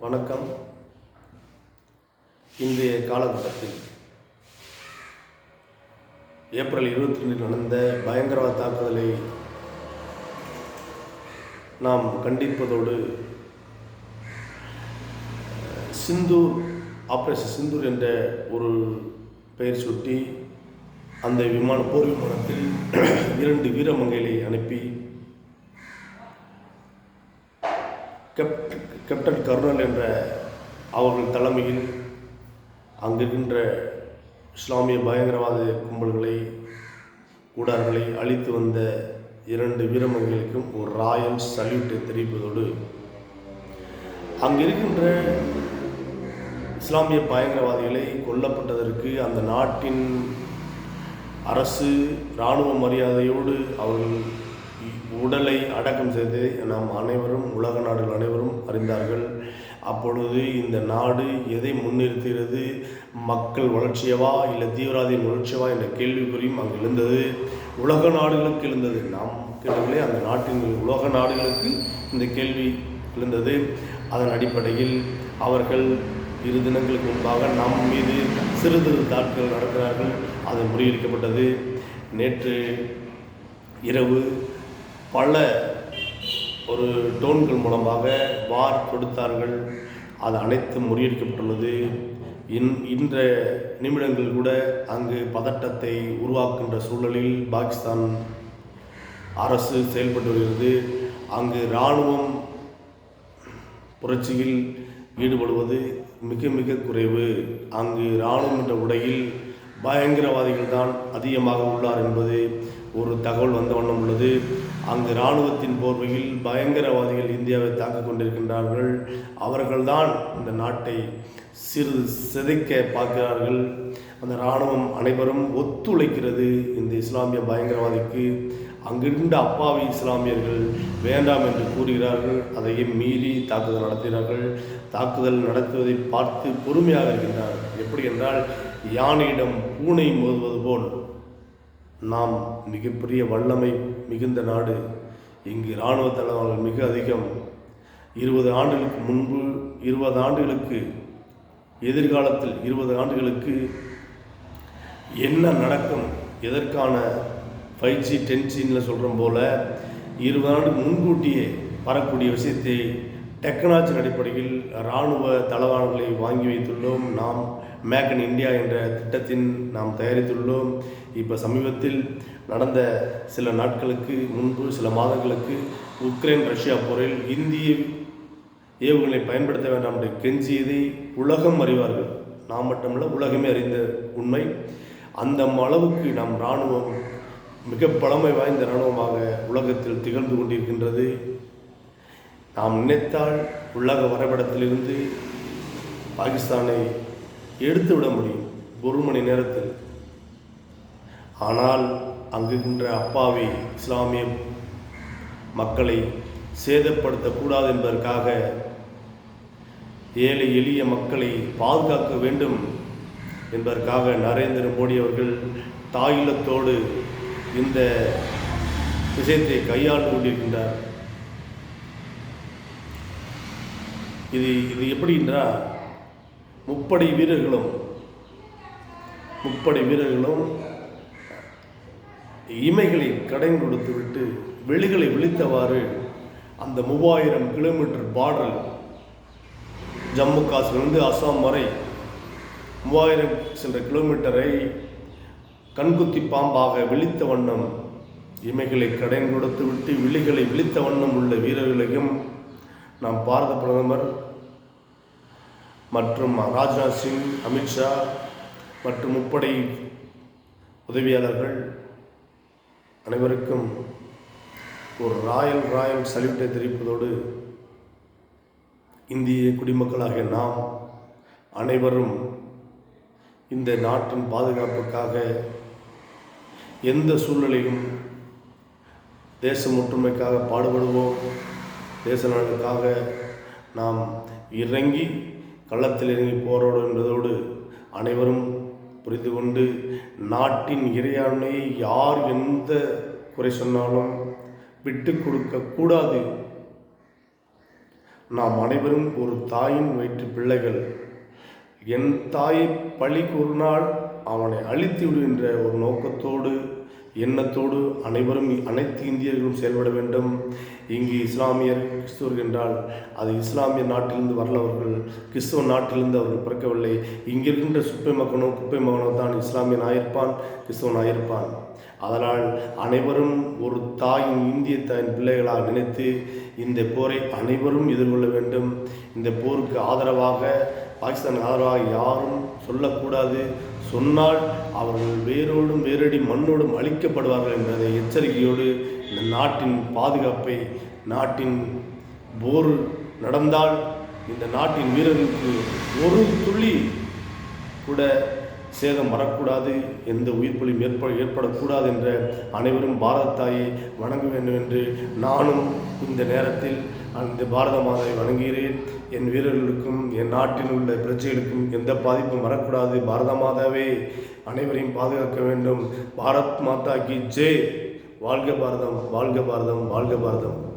வணக்கம். இன்றைய காலகட்டத்தில் ஏப்ரல் இருபத்தி ரெண்டில் நடந்த பயங்கரவாத தாக்குதலை நாம் கண்டிப்பதோடு சிந்தூர் ஆப்ரேஷன் சிந்தூர் என்ற ஒரு பெயர் சுட்டி அந்த விமான போர் விமானத்தில் இரண்டு வீரமங்கைகளை அனுப்பி கேப்ட் கேப்டன் கர்னல் என்ற அவர்கள் தலைமையில் அங்கிருக்கின்ற இஸ்லாமிய பயங்கரவாத கும்பல்களை கூடார்களை அழித்து வந்த இரண்டு வீரமங்கைகளுக்கும் ஒரு ராயல் சல்யூட்டை தெரிவிப்பதோடு அங்கிருக்கின்ற இஸ்லாமிய பயங்கரவாதிகளை கொல்லப்பட்டதற்கு அந்த நாட்டின் அரசு இராணுவ மரியாதையோடு அவர்கள் உடலை அடக்கம் செய்து நாம் அனைவரும் உலக இருந்தார்கள் அப்பொழுது இந்த நாடு எதை முன்னிறுத்துகிறது? மக்கள் வளர்ச்சியவா இல்லை தீவிரவாதியின் வளர்ச்சியவா என்ற கேள்விக்குறியும் அங்கு எழுந்தது. உலக நாடுகளுக்கு எழுந்தது. நாம் கேட்டவர்களே அந்த நாட்டின் உலக நாடுகளுக்கு இந்த கேள்வி எழுந்தது. அதன் அடிப்படையில் அவர்கள் இரு தினங்களுக்கு முன்பாக நம் மீது சிறு சிறு தாக்குதல் நடத்தினார்கள். அது முறியடிக்கப்பட்டது. நேற்று இரவு பல ஒரு டோன்கள் மூலமாக வார் கொடுத்தார்கள். அது அனைத்தும் முறியடிக்கப்பட்டுள்ளது. இன் இன்ற நிமிடங்கள் கூட அங்கு பதட்டத்தை உருவாக்குகின்ற சூழலில் பாகிஸ்தான் அரசு செயல்பட்டு வருகிறது. அங்கு இராணுவம் புரட்சியில் ஈடுபடுவது மிக மிக குறைவு. அங்கு இராணுவம் என்ற உடையில் பயங்கரவாதிகள் தான் அதிகமாக உள்ளார் என்பது ஒரு தகவல் வந்த வண்ணம் உள்ளது. அங்கு இராணுவத்தின் போர்வையில் பயங்கரவாதிகள் இந்தியாவை தாக்கிக் கொண்டிருக்கின்றார்கள். அவர்கள்தான் இந்த நாட்டை சிறு சிதைக்க பார்க்கிறார்கள். அந்த இராணுவம் அனைவரும் ஒத்துழைக்கிறது இந்த இஸ்லாமிய பயங்கரவாதிக்கு. அங்கிருந்த அப்பாவி இஸ்லாமியர்கள் வேண்டாம் என்று கூறுகிறார்கள். அதையும் மீறி தாக்குதல் நடத்துகிறார்கள். தாக்குதல் நடத்துவதை பார்த்து பொறுமையாக இருக்கின்றார்கள். எப்படி என்றால் யானையிடம் பூனை மோதுவது போல். நாம் மிகப்பெரிய வல்லமை மிகுந்த நாடு. இங்கு இராணுவ தலைவர்கள் மிக அதிகம். இருபது ஆண்டுகளுக்கு முன்பு இருபது ஆண்டுகளுக்கு எதிர்காலத்தில் இருபது ஆண்டுகளுக்கு என்ன நடக்கும்? எதற்கான ஃபைவ் ஜி டென் ஜின்னு சொல்கிறோம் போல் இருபது ஆண்டு முன்கூட்டியே வரக்கூடிய விஷயத்தை டெக்னாலஜி அடிப்படையில் இராணுவ தளவாடங்களை வாங்கி வைத்துள்ளோம். நாம் மேக் இன் இந்தியா என்ற திட்டத்தின் நாம் தயாரித்துள்ளோம். இப்போ சமீபத்தில் நடந்த சில நாட்களுக்கு முன்பு சில மாதங்களுக்கு உக்ரைன் ரஷ்யா போரில் இந்திய ஏவுகளை பயன்படுத்த வேண்டாம் என்று கெஞ்சியதை உலகம் அறிவார்கள். நாம் மட்டுமல்ல உலகமே அறிந்த உண்மை. அந்த அளவுக்கு நம் இராணுவம் மிக பழமை வாய்ந்த இராணுவமாக உலகத்தில் திகழ்ந்து கொண்டிருக்கின்றது. நாம் நினைத்தால் உலக வரைபடத்திலிருந்து பாகிஸ்தானை எடுத்து விட முடியும் ஒரு மணி நேரத்தில். ஆனால் அங்குகின்ற அப்பாவி இஸ்லாமிய மக்களை சேதப்படுத்தக்கூடாது என்பதற்காக ஏழை எளிய மக்களை பாதுகாக்க வேண்டும் என்பதற்காக நரேந்திர மோடி அவர்கள் தாயிலத்தோடு இந்த விஷயத்தை கையாண்டு கொண்டிருக்கின்றார். இது இது எப்படி என்றால் முப்படை வீரர்களும் முப்படை வீரர்களும் இமைகளை கடன் கொடுத்து விட்டு வெளிகளை விழித்தவாறு அந்த மூவாயிரம் கிலோமீட்டர் பார்டர் ஜம்மு காஷ்மீர்லேருந்து அசாம் வரை மூவாயிரம் சென்ற கிலோமீட்டரை கண்குத்தி பாம்பாக விழித்த வண்ணம் இமைகளை கடன் கொடுத்து விட்டு விழிகளை விழித்த வண்ணம் உள்ள வீரர்களையும் நாம் பாரத பிரதமர் மற்றும் ராஜ்நாத் சிங் அமித்ஷா மற்றும் முப்படை உதவியாளர்கள் அனைவருக்கும் ஒரு ராயல் ராயல் சல்யூட்டை தெரிவிப்பதோடு இந்திய குடிமக்களாகிய நாம் அனைவரும் இந்த நாட்டின் பாதுகாப்புக்காக எந்த சூழ்நிலையும் தேச ஒற்றுமைக்காக பாடுபடுவோம். தேசநலனுக்காக நாம் இறங்கி களத்தில் இறங்கி போராடும் என்பதோடு அனைவரும் புரிந்து கொண்டு நாட்டின் இறையாண்மையை யார் எந்த குறை சொன்னாலும் விட்டு கொடுக்க கூடாது. நாம் அனைவரும் ஒரு தாயின் வயிற்று பிள்ளைகள். என் தாயை பழி கூறினால் அவனை அழித்து விடுகின்ற ஒரு நோக்கத்தோடு எண்ணத்தோடு அனைவரும் அனைத்து இந்தியர்களும் செயல்பட வேண்டும். இங்கு இஸ்லாமியர் கிறிஸ்துவர் என்றால் அது இஸ்லாமிய நாட்டிலிருந்து வரலவர்கள் கிறிஸ்துவ நாட்டிலிருந்து அவர்கள் பிறக்கவில்லை. இங்கிருக்கின்ற சுப்பை மகனோ குப்பை மகனோ தான் இஸ்லாமிய நாயிருப்பான் கிறிஸ்துவன் நாயிருப்பான் அதனால் அனைவரும் ஒரு தாயின் இந்திய தாயின் பிள்ளைகளாக நினைத்து இந்த போரை அனைவரும் எதிர்கொள்ள வேண்டும். இந்த போருக்கு ஆதரவாக பாகிஸ்தானுக்கு ஆதரவாக யாரும் சொல்லக்கூடாது. சொன்னால் அவர்கள் வேரோடும் வேரடி மண்ணோடும் அழிக்கப்படுவார்கள் என்ற எச்சரிக்கையோடு இந்த நாட்டின் பாதுகாப்பை நாட்டின் போர் நடந்தால் இந்த நாட்டின் வீரர்களுக்கு ஒரு துளி கூட சேதம் வரக்கூடாது எந்த உயிர்ப்பொழியும் ஏற்ப ஏற்படக்கூடாது என்ற அனைவரும் பாரத தாயை வணங்க வேண்டும் என்று நானும் இந்த நேரத்தில் அந்த பாரத மாதாவை வணங்குகிறேன். என் வீரர்களுக்கும் என் நாட்டில் உள்ள பிரஜைகளுக்கும் எந்த பாதிப்பும் வரக்கூடாது. பாரத மாதாவே அனைவரையும் பாதுகாக்க வேண்டும். பாரத் மாதா கி ஜெய். வாழ்க பாரதம் வாழ்க பாரதம் வாழ்க பாரதம்.